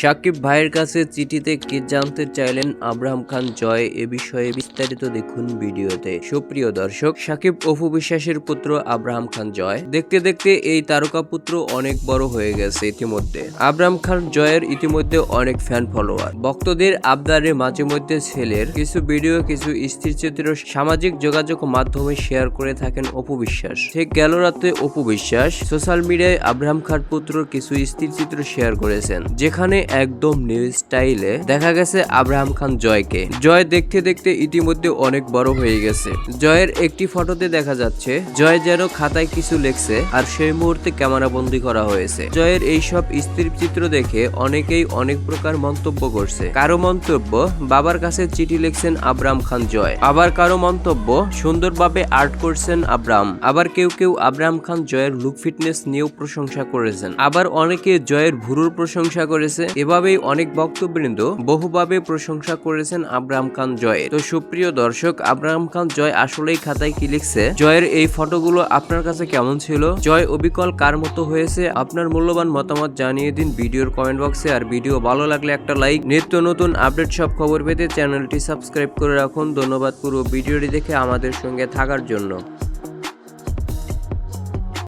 সাকিব ভাইয়ের কাছে চিঠিতে কি জানতে চাইলেন আব্রাহাম খান জয় এ বিষয়ে বিস্তারিত দেখুন ভিডিওতে। সুপ্রিয় দর্শক, সাকিব অপু বিশ্বাসের পুত্র আব্রাহাম খান জয় দেখতে দেখতে এই তারকা পুত্র অনেক বড় হয়ে গেছে ইতিমধ্যে। আব্রাহাম খান জয়ের ইতিমধ্যে অনেক ফ্যান ফলোয়ার ভক্তদের আবদারে মাঝে মধ্যে ছেলের কিছু ভিডিও কিছু স্থির চিত্র সামাজিক যোগাযোগ মাধ্যমে শেয়ার করে থাকেন অপু বিশ্বাস। ঠিক গেল রাতে অপু বিশ্বাস সোশ্যাল মিডিয়ায় আব্রাহাম খান পুত্র কিছু স্থির চিত্র শেয়ার করেছেন, যেখানে একদম নিউ স্টাইলে দেখা গেছে আব্রাহাম খান জয়কে। জয় দেখতে দেখতে ইতিমধ্যে অনেক বড় হয়ে গেছে। জয়ের একটি ফটোতে দেখা যাচ্ছে, জয় যেন খাতায় কিছু লেখছে আর সেই মুহূর্তে ক্যামেরা বন্দি করা হয়েছে। জয়ের এই সব স্থির চিত্র দেখে অনেকেই অনেক প্রকার মন্তব্য করছে। কারও মন্তব্য, বাবার কাছে চিঠি লিখছেন আব্রাহাম খান জয়। আবার কারও মন্তব্য, সুন্দরভাবে আর্ট করছেন আব্রাহাম। আবার কেউ কেউ আব্রাহাম খান জয়ের লুক ফিটনেস নিয়েও প্রশংসা করেছেন। আবার অনেকে জয়ের ভুরুর প্রশংসা করেছে। এভাবেই অনেক বক্তবৃন্দ বহুভাবে প্রশংসা করেছেন আব্রাহাম খান জয়ের। তো সুপ্রিয় দর্শক, আব্রাহাম খান জয় আসলেই খাতায় কি লিখছে? জয়ের এই ফটোগুলো আপনার কাছে কেমন ছিল? জয় অবিকল কার মতো হয়েছে? আপনার মূল্যবান মতামত জানিয়ে দিন ভিডিওর কমেন্ট বক্সে আর ভিডিও ভালো লাগলে একটা লাইক নিত্য নতুন আপডেট সব খবর পেতে চ্যানেলটি সাবস্ক্রাইব করে রাখুন। ধন্যবাদ পুরো ভিডিওটি দেখে আমাদের সঙ্গে থাকার জন্য।